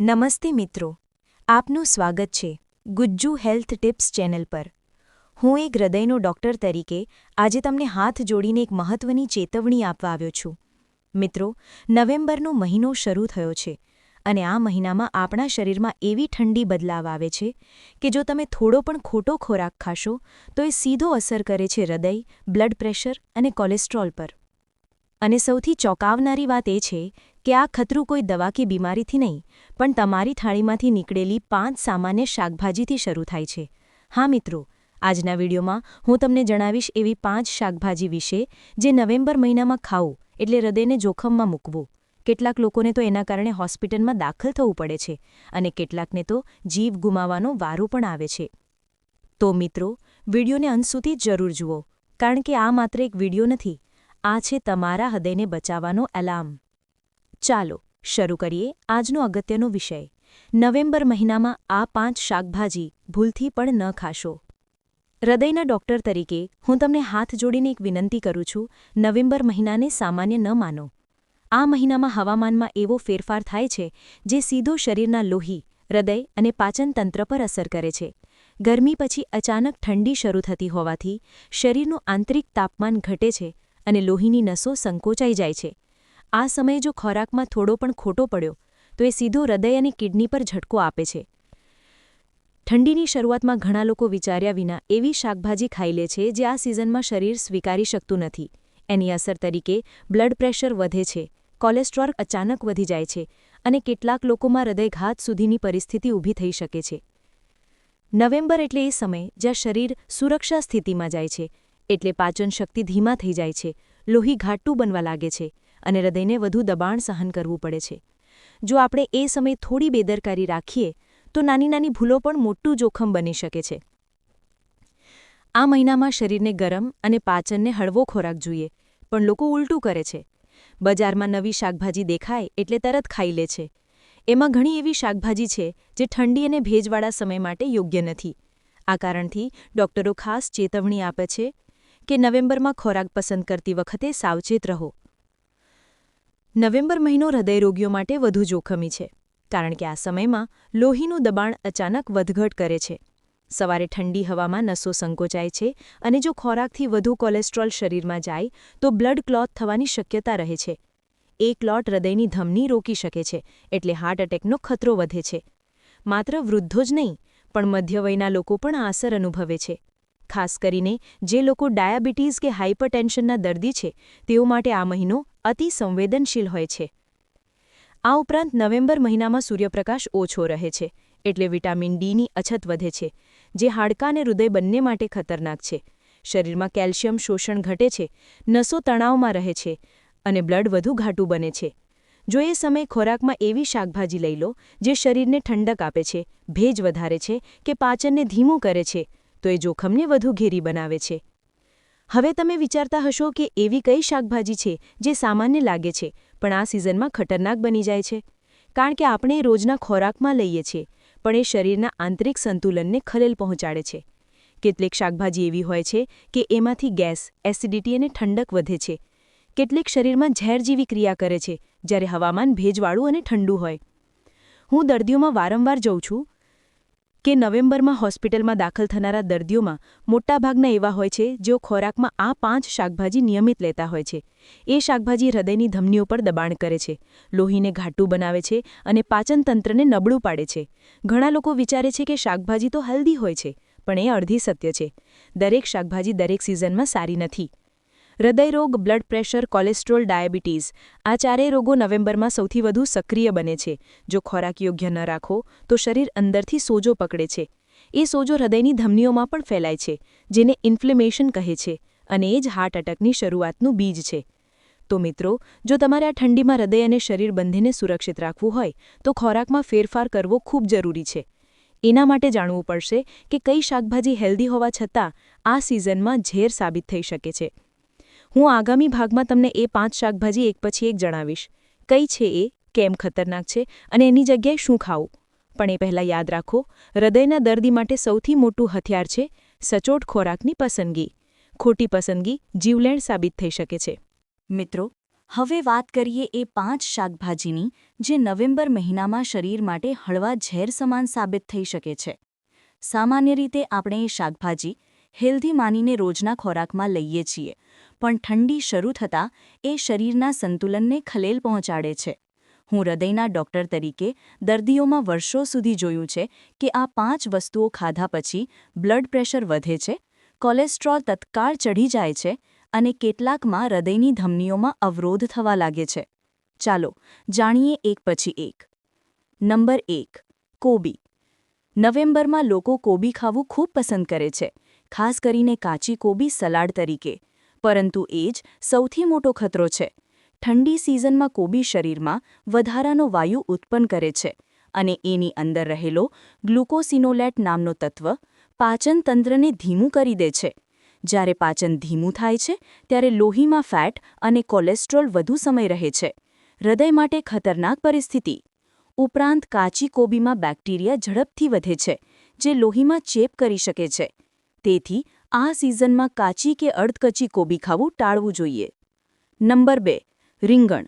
નમસ્તે મિત્રો. આપનું સ્વાગત છે ગુજ્જુ હેલ્થ ટિપ્સ ચેનલ પર. હું એક હૃદયનો ડોક્ટર તરીકે આજે તમને હાથ જોડીને એક મહત્વની ચેતવણી આપવા આવ્યો છું. મિત્રો, નવેમ્બરનો મહિનો શરૂ થયો છે અને આ મહિનામાં આપણા શરીરમાં એવી ઠંડી બદલાવ આવે છે કે જો તમે થોડો પણ ખોટો ખોરાક ખાશો, તો એ સીધો અસર કરે છે હૃદય, બ્લડ પ્રેશર અને કોલેસ્ટ્રોલ પર. અને સૌથી ચોંકાવનારી વાત એ છે કે આ ખતરું કોઈ દવા કે બીમારીથી નહીં, પણ તમારી થાળીમાંથી નીકળેલી પાંચ સામાન્ય શાકભાજીથી શરૂ થાય છે. હા મિત્રો, આજના વિડીયોમાં હું તમને જણાવીશ એવી પાંચ શાકભાજી વિશે, જે નવેમ્બર મહિનામાં ખાવું, એટલે હૃદયને જોખમમાં મૂકવું. કેટલાક લોકોને તો એના કારણે હોસ્પિટલમાં દાખલ થવું પડે છે, અને કેટલાકને તો જીવ ગુમાવવાનો વારો પણ આવે છે. તો મિત્રો, વિડીયોને અંત સુધી જરૂર જુઓ, કારણ કે આ માત્ર એક વીડિયો નથી, આ છે તમારા હૃદયને બચાવવાનો એલાર્મ. ચાલો, શરૂ કરીએ આજનો અગત્યનો વિષય. નવેમ્બર મહિનામાં આ પાંચ શાકભાજી ભૂલથી પણ ન ખાશો. હૃદયના ડોક્ટર તરીકે હું તમને હાથ જોડીને એક વિનંતી કરું છું, નવેમ્બર મહિનાને સામાન્ય ન માનો. આ મહિનામાં હવામાનમાં એવો ફેરફાર થાય છે, જે સીધો શરીરના લોહી, હૃદય અને પાચનતંત્ર પર અસર કરે છે. ગરમી પછી અચાનક ઠંડી શરૂ થતી હોવાથી શરીરનું આંતરિક તાપમાન ઘટે છે અને લોહીની નસો સંકોચાઈ જાય છે. આ સમયે જો ખોરાકમાં થોડો પણ ખોટો પડ્યો, તો એ સીધો હૃદય અને કિડની પર ઝટકો આપે છે. ઠંડીની શરૂઆતમાં ઘણા લોકો વિચાર્યા વિના એવી શાકભાજી ખાઈ લે છે જે આ સિઝનમાં શરીર સ્વીકારી શકતું નથી. એની અસર તરીકે બ્લડ પ્રેશર વધે છે, કોલેસ્ટ્રોલ અચાનક વધી જાય છે અને કેટલાક લોકોમાં હૃદયઘાત સુધીની પરિસ્થિતિ ઊભી થઈ શકે છે. નવેમ્બર એટલે એ સમય જ્યાં શરીર સુરક્ષા સ્થિતિમાં જાય છે, એટલે પાચન શક્તિ ધીમા થઈ જાય છે, લોહી ઘાટું બનવા લાગે છે અને હૃદયને વધુ દબાણ સહન કરવું પડે છે. જો આપણે એ સમયે થોડી બેદરકારી રાખીએ, તો નાની નાની ભૂલો પણ મોટું જોખમ બની શકે છે. આ મહિનામાં શરીરને ગરમ અને પાચનને હળવો ખોરાક જોઈએ, પણ લોકો ઉલટું કરે છે. બજારમાં નવી શાકભાજી દેખાય એટલે તરત ખાઈ લે છે. એમાં ઘણી એવી શાકભાજી છે જે ઠંડી અને ભેજવાળા સમય માટે યોગ્ય નથી. આ કારણથી ડોક્ટરો ખાસ ચેતવણી આપે છે કે નવેમ્બરમાં ખોરાક પસંદ કરતી વખતે સાવચેત રહો. નવેમ્બર મહિનો હૃદયરોગીઓ માટે વધુ જોખમી છે, કારણ કે આ સમયમાં લોહીનું દબાણ અચાનક વધઘટ કરે છે. સવારે ઠંડી હવામાં નસો સંકોચાય છે અને જો ખોરાકથી વધુ કોલેસ્ટ્રોલ શરીરમાં જાય, તો બ્લડ ક્લોથ થવાની શક્યતા રહે છે. એ ક્લોટ હૃદયની ધમની રોકી શકે છે, એટલે હાર્ટ એટેકનો ખતરો વધે છે. માત્ર વૃદ્ધો જ નહીં, પણ મધ્યવયના લોકો પણ આ અસર અનુભવે છે. ખાસ કરીને જે લોકો ડાયાબિટીઝ કે હાઇપરટેન્શનના દર્દી છે, તેઓ માટે આ મહિનો અતિ સંવેદનશીલ હોય છે. આ ઉપરાંત નવેમ્બર મહિનામાં સૂર્યપ્રકાશ ઓછો રહે છે, એટલે વિટામિન ડીની અછત વધે છે, જે હાડકાં અને હૃદય બંને માટે ખતરનાક છે. શરીરમાં કેલ્શિયમ શોષણ ઘટે છે, નસો તણાવમાં રહે છે, અને બ્લડ વધુ ઘાટું બને છે. જો એ સમયે ખોરાકમાં એવી શાકભાજી લઈ લો, જે શરીરને ઠંડક આપે છે, ભેજ વધારે છે કે પાચનને ધીમું કરે છે, તો એ જોખમને વધુ ઘેરી બનાવે છે. હવે તમે વિચારતા હશો કે એવી કઈ શાકભાજી છે જે સામાન્ય લાગે છે, પણ આ સિઝનમાં ખતરનાક બની જાય છે. કારણ કે આપણે રોજના ખોરાકમાં લઈએ છીએ, પણ એ શરીરના આંતરિક સંતુલનને ખલેલ પહોંચાડે છે. કેટલીક શાકભાજી એવી હોય છે કે એમાંથી ગેસ, એસિડિટી અને ઠંડક વધે છે. કેટલીક શરીરમાં ઝેર જેવી ક્રિયા કરે છે, જ્યારે હવામાન ભેજવાળું અને ઠંડુ હોય. હું દર્દીઓમાં વારંવાર જઉં છું કે નવેમ્બરમાં હોસ્પિટલમાં દાખલ થનારા દર્દીઓમાં મોટાભાગના એવા હોય છે જેઓ ખોરાકમાં આ પાંચ શાકભાજી નિયમિત લેતા હોય છે. એ શાકભાજી હૃદયની ધમનીઓ પર દબાણ કરે છે, લોહીને ઘાટું બનાવે છે અને પાચનતંત્રને નબળું પાડે છે. ઘણા લોકો વિચારે છે કે શાકભાજી તો હેલ્ધી હોય છે, પણ એ અડધી સત્ય છે. દરેક શાકભાજી દરેક સિઝનમાં સારી નથી. હૃદયરોગ, બ્લડ પ્રેશર, કોલેસ્ટ્રોલ ડાયાબિટીઝ આ ચારેય રોગો નવેમ્બરમાં સૌથી વધુ સક્રિય બને છે. જો ખોરાક યોગ્ય ન રાખો, તો શરીર અંદરથી સોજો પકડે છે. એ સોજો હૃદયની ધમનીઓમાં પણ ફેલાય છે, જેને ઇન્ફ્લેમેશન કહે છે અને એ જ હાર્ટ એટેકની શરૂઆતનું બીજ છે. તો મિત્રો, જો તમારે આ ઠંડીમાં હૃદય અને શરીર બંનેને સુરક્ષિત રાખવું હોય, તો ખોરાકમાં ફેરફાર કરવો ખૂબ જરૂરી છે. એના માટે જાણવું પડશે કે કઈ શાકભાજી હેલ્ધી હોવા છતાં આ સિઝનમાં ઝેર સાબિત થઈ શકે છે. હું આગામી ભાગમાં તમને એ પાંચ શાકભાજી એક પછી એક જણાવીશ. કઈ છે એ? કેમ ખતરનાક છે? અને એની જગ્યાએ શું ખાવું? પણ એ પહેલાં યાદ રાખો, હૃદયના દર્દી માટે સૌથી મોટું હથિયાર છે સચોટ ખોરાકની પસંદગી. ખોટી પસંદગી જીવલેણ સાબિત થઈ શકે છે. મિત્રો, હવે વાત કરીએ એ પાંચ શાકભાજીની, જે નવેમ્બર મહિનામાં શરીર માટે હળવા ઝેર સમાન સાબિત થઈ શકે છે. સામાન્ય રીતે આપણે એ શાકભાજી, હેલ્ધી માનીને રોજના ખોરાકમાં લઈએ છીએ. પણ ઠંડી શરૂ થતાં એ શરીરના સંતુલનને ખલેલ પહોંચાડે છે. હું હૃદયના ડોક્ટર તરીકે દર્દીઓમાં વર્ષો સુધી જોયું છે કે આ પાંચ વસ્તુઓ ખાધા પછી બ્લડ પ્રેશર વધે છે, કોલેસ્ટ્રોલ તત્કાળ ચઢી જાય છે અને કેટલાકમાં હૃદયની ધમનીઓમાં અવરોધ થવા લાગે છે. ચાલો જાણીએ એક પછી એક. નંબર એક, કોબી. નવેમ્બરમાં લોકો કોબી ખાવું ખૂબ પસંદ કરે છે, ખાસ કરીને કાચી કોબી સલાડ તરીકે. પરંતુ એ જ સૌથી મોટો ખતરો છે. ઠંડી સિઝનમાં કોબી શરીરમાં વધારાનો વાયુ ઉત્પન્ન કરે છે અને એની અંદર રહેલો ગ્લુકોસિનોલેટ નામનો તત્વ પાચન તંત્રને ધીમું કરી દે છે. જ્યારે પાચન ધીમું થાય છે, ત્યારે લોહીમાં ફેટ અને કોલેસ્ટ્રોલ વધુ સમય રહે છે. હૃદય માટે ખતરનાક પરિસ્થિતિ. ઉપરાંત કાચી કોબીમાં બેક્ટેરિયા ઝડપથી વધે છે, જે લોહીમાં ચેપ કરી શકે છે. તેથી આ સિઝનમાં કાચી કે અડધકચી કોબી ખાવું ટાળવું જોઈએ. નંબર બે, રીંગણ.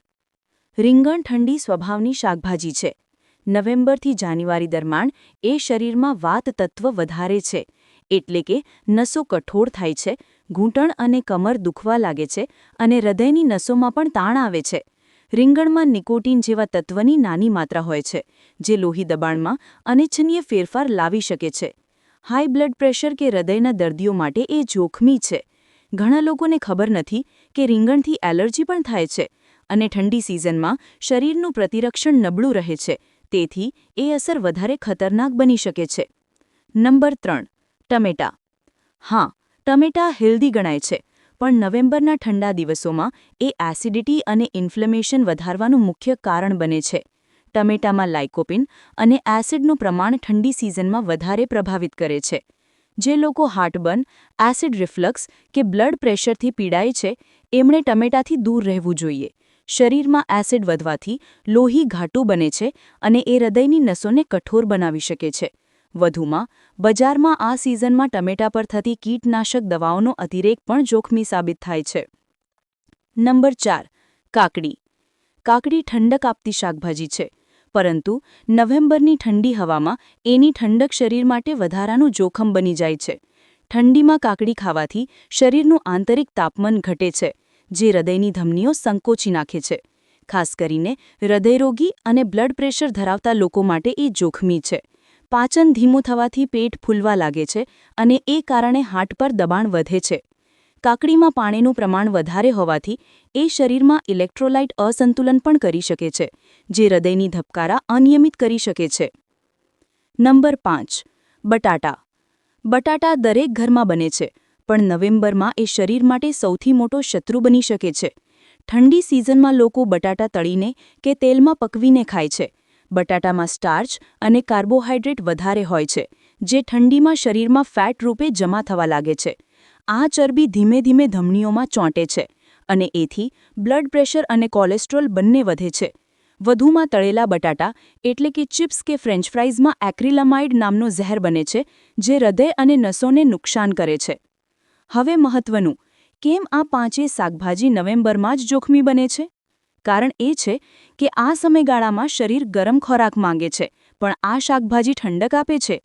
રીંગણ ઠંડી સ્વભાવની શાકભાજી છે. નવેમ્બરથી જાન્યુઆરી દરમિયાન એ શરીરમાં વાત તત્વ વધારે છે, એટલે કે નસો કઠોર થાય છે, ઘૂંટણ અને કમર દુખવા લાગે છે અને હૃદયની નસોમાં પણ તાણ આવે છે. રીંગણમાં નિકોટીન જેવા તત્વની નાની માત્રા હોય છે, જે લોહી દબાણમાં અનિચ્છનીય ફેરફાર લાવી શકે છે. હાઈ બ્લડ પ્રેશર કે હૃદયના દર્દીઓ માટે એ જોખમી છે. ઘણા લોકોને ખબર નથી કે રીંગણથી એલર્જી પણ થાય છે અને ઠંડી સિઝનમાં શરીરનું પ્રતિરક્ષણ નબળું રહે છે, તેથી એ અસર વધારે ખતરનાક બની શકે છે. નંબર ત્રણ, ટમેટા. હા, ટમેટા હેલ્ધી ગણાય છે, પણ નવેમ્બરના ઠંડા દિવસોમાં એ એસિડિટી અને ઇન્ફ્લેમેશન વધારવાનું મુખ્ય કારણ બને છે. ટમેટામાં લાઇકોપિન અને એસિડનું પ્રમાણ ઠંડી સિઝનમાં વધારે પ્રભાવિત કરે છે. જે લોકો હાર્ટબર્ન, એસિડ રિફ્લક્સ કે બ્લડ પ્રેશરથી પીડાય છે, એમણે ટમેટાથી દૂર રહેવું જોઈએ. શરીરમાં એસિડ વધવાથી લોહી ઘાટું બને છે અને એ હૃદયની નસોને કઠોર બનાવી શકે છે. વધુમાં, બજારમાં આ સિઝનમાં ટમેટા પર થતી કીટનાશક દવાઓનો અતિરેક પણ જોખમી સાબિત થાય છે. નંબર ચાર, કાકડી. કાકડી ઠંડક આપતી શાકભાજી છે. પરંતુ નવેમ્બરની ઠંડી હવામાં એની ઠંડક શરીર માટે વધારાનું જોખમ બની જાય છે. ઠંડીમાં કાકડી ખાવાથી શરીરનું આંતરિક તાપમાન ઘટે છે, જે હૃદયની ધમનીઓ સંકોચી નાખે છે. ખાસ કરીને હૃદયરોગી અને બ્લડ પ્રેશર ધરાવતા લોકો માટે એ જોખમી છે. પાચન ધીમું થવાથી પેટ ફૂલવા લાગે છે અને એ કારણે હાર્ટ પર દબાણ વધે છે. કાકડીમાં પાણીનું પ્રમાણ વધારે હોવાથી એ શરીરમાં ઇલેક્ટ્રોલાઇટ અસંતુલન પણ કરી શકે છે, જે હૃદયની ધબકારા અનિયમિત કરી શકે છે. નંબર પાંચ, બટાટા. બટાટા દરેક ઘરમાં બને છે, પણ નવેમ્બરમાં એ શરીર માટે સૌથી મોટો શત્રુ બની શકે છે. ઠંડી સિઝનમાં લોકો બટાટા તળીને કે તેલમાં પકવીને ખાય છે. બટાટામાં સ્ટાર્ચ અને કાર્બોહાઈડ્રેટ વધારે હોય છે, જે ઠંડીમાં શરીરમાં ફેટ રૂપે જમા થવા લાગે છે. આ ચરબી ધીમે ધીમે ધમનીઓમાં ચોંટે છે અને એથી બ્લડ પ્રેશર અને કોલેસ્ટ્રોલ બંને વધે છે. વધુમાં તળેલા બટાટા એટલે કે ચિપ્સ કે ફ્રેન્ચ ફ્રાઈઝમાં એક્રિલામાઇડ નામનો ઝેર બને છે, જે હૃદય અને નસોને નુકસાન કરે છે. હવે મહત્વનું, કેમ આ પાંચે શાકભાજી નવેમ્બરમાં જ જોખમી બને છે? કારણ એ છે કે આ સમયગાળામાં શરીર ગરમ ખોરાક માંગે છે, પણ આ શાકભાજી ઠંડક આપે છે.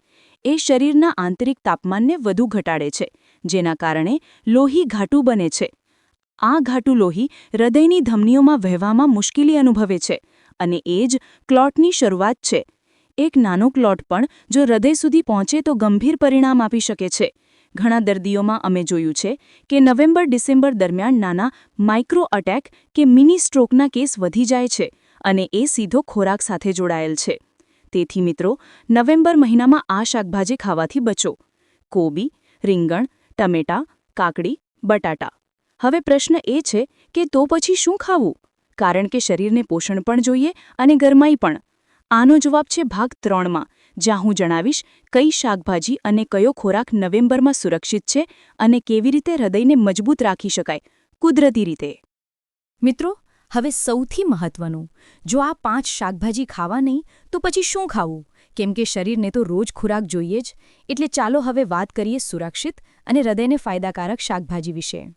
એ શરીરના આંતરિક તાપમાનને વધુ ઘટાડે છે જેના કારણે લોહી ઘાટું બને છે. આ ઘાટું લોહી હૃદયની ધમનીઓમાં વહેવામાં મુશ્કેલી અનુભવે છે અને એ જ ક્લોટની શરૂઆત છે. એક નાનો ક્લોટ પણ જો હૃદય સુધી પહોંચે તો ગંભીર પરિણામ આપી શકે છે. ઘણા દર્દીઓમાં અમે જોયું છે કે નવેમ્બર ડિસેમ્બર દરમિયાન નાના માઇક્રો અટેક કે મિની સ્ટ્રોકના કેસ વધી જાય છે અને એ સીધો ખોરાક સાથે જોડાયેલ છે. તેથી મિત્રો, નવેમ્બર મહિનામાં આ શાકભાજી ખાવાથી બચો. કોબી, રીંગણ ટમેટા, કાકડી, બટાટા. હવે પ્રશ્ન એ છે કે તો પછી શું ખાવું? કારણ કે શરીરને પોષણ પણ જોઈએ અને ગરમાઈ પણ. આનો જવાબ છે ભાગ ત્રણમાં, જ્યાં હું જણાવીશ કઈ શાકભાજી અને કયો ખોરાક નવેમ્બરમાં સુરક્ષિત છે અને કેવી રીતે હૃદયને મજબૂત રાખી શકાય, કુદરતી રીતે. મિત્રો, હવે સૌથી મહત્વનું, જો આ પાંચ શાકભાજી ખાવા નહીં, તો પછી શું ખાવું? કેમ કે શરીરને તો રોજ ખોરાક જોઈએ જ. એટલે ચાલો હવે વાત કરીએ સુરક્ષિત અને હૃદયને ફાયદાકારક શાકભાજી વિશે.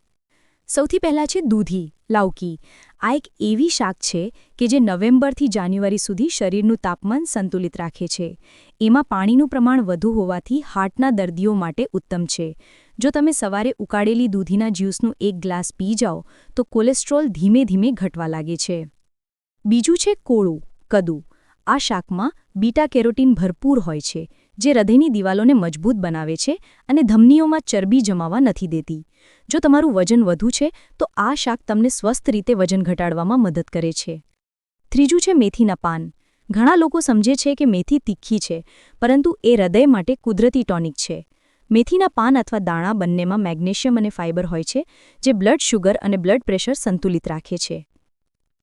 સૌથી પહેલાં છે દૂધી લાવકી આ એક એવી શાક છે કે જે નવેમ્બરથી જાન્યુઆરી સુધી શરીરનું તાપમાન સંતુલિત રાખે છે. એમાં પાણીનું પ્રમાણ વધુ હોવાથી હાર્ટના દર્દીઓ માટે ઉત્તમ છે. જો તમે સવારે ઉકાળેલી દૂધીના જ્યુસનું એક ગ્લાસ પી જાઓ, તો કોલેસ્ટ્રોલ ધીમે ધીમે ઘટવા લાગે છે. બીજું છે કોળું, કદુ. આ શાકમાં બીટા કેરોટીન ભરપૂર હોય છે, જે હૃદયની દિવાલોને મજબૂત બનાવે છે અને ધમનીઓમાં ચરબી જમાવા નથી દેતી. જો તમારું વજન વધુ છે, તો આ શાક તમને સ્વસ્થ રીતે વજન ઘટાડવામાં મદદ કરે છે. ત્રીજું છે મેથીના પાન. ઘણા લોકો સમજે છે કે મેથી તીખી છે, પરંતુ એ હૃદય માટે કુદરતી ટોનિક છે. મેથીના પાન અથવા દાણા બંનેમાં મેગ્નેશિયમ અને ફાઇબર હોય છે, જે બ્લડ શુગર અને બ્લડ પ્રેશર સંતુલિત રાખે છે.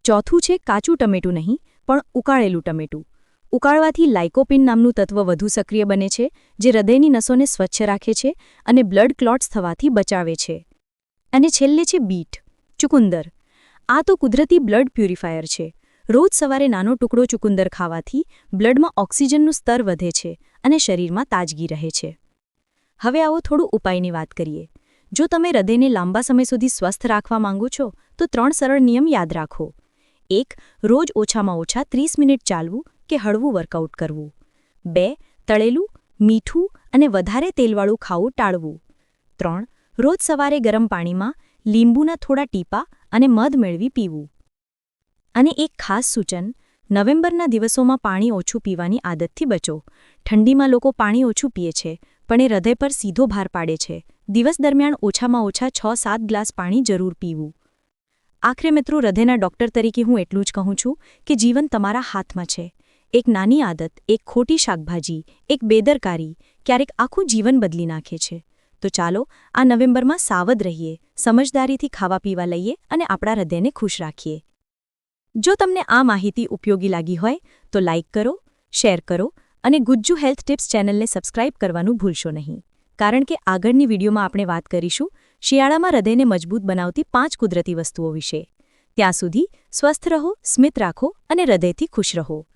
ચોથું છે કાચું ટમેટું નહીં. પણ ઉકાળેલું ટમેટું. ઉકાળવાથી લાઇકોપિન નામનું તત્વ વધુ સક્રિય બને છે, જે હૃદયની નસોને સ્વચ્છ રાખે છે અને બ્લડ ક્લોટ્સ થવાથી બચાવે છે. અને છેલ્લે છે બીટ, ચુકુંદર. આ તો કુદરતી બ્લડ પ્યુરિફાયર છે. રોજ સવારે નાનો ટુકડો ચુકુંદર ખાવાથી બ્લડમાં ઓક્સિજનનું સ્તર વધે છે અને શરીરમાં તાજગી રહે છે. હવે આવો થોડું ઉપાયની વાત કરીએ. જો તમે હૃદયને લાંબા સમય સુધી સ્વસ્થ રાખવા માંગો છો, તો ત્રણ સરળ નિયમ યાદ રાખો. એક, રોજ ઓછામાં ઓછા ત્રીસ મિનિટ ચાલવું કે હળવું વર્કઆઉટ કરવું. બે, તળેલું, મીઠું અને વધારે તેલવાળું ખાવું ટાળવું. ત્રણ, રોજ સવારે ગરમ પાણીમાં લીંબુના થોડા ટીપા અને મધ મેળવી પીવું. અને એક ખાસ સૂચન, નવેમ્બરના દિવસોમાં પાણી ઓછું પીવાની આદતથી બચો. ઠંડીમાં લોકો પાણી ઓછું પીએ છે, પણ એ હૃદય પર સીધો ભાર પાડે છે. દિવસ દરમિયાન ઓછામાં ઓછા છ સાત ગ્લાસ પાણી જરૂર પીવું. આખરે મિત્રો હૃદયના ડૉક્ટર તરીકે હું એટલું જ કહું છું કે જીવન તમારા હાથમાં છે. એક નાની આદત, એક ખોટી શાકભાજી, એક બેદરકારી ક્યારેક આખું જીવન બદલી નાખે છે. તો ચાલો આ નવેમ્બરમાં સાવધ રહીએ, સમજદારીથી ખાવા પીવા લઈએ અને આપણા હૃદયને ખુશ રાખીએ. જો તમને આ માહિતી ઉપયોગી લાગી હોય, તો લાઇક કરો, શેર કરો અને ગુજ્જુ હેલ્થ ટિપ્સ ચેનલને સબસ્ક્રાઇબ કરવાનું ભૂલશો નહીં. કારણ કે આગળની વિડીયોમાં આપણે વાત કરીશું શિયાળામાં હૃદયને મજબૂત બનાવતી પાંચ કુદરતી વસ્તુઓ વિશે. ત્યાં સુધી સ્વસ્થ રહો, સ્મિત રાખો અને હૃદયથી ખુશ રહો.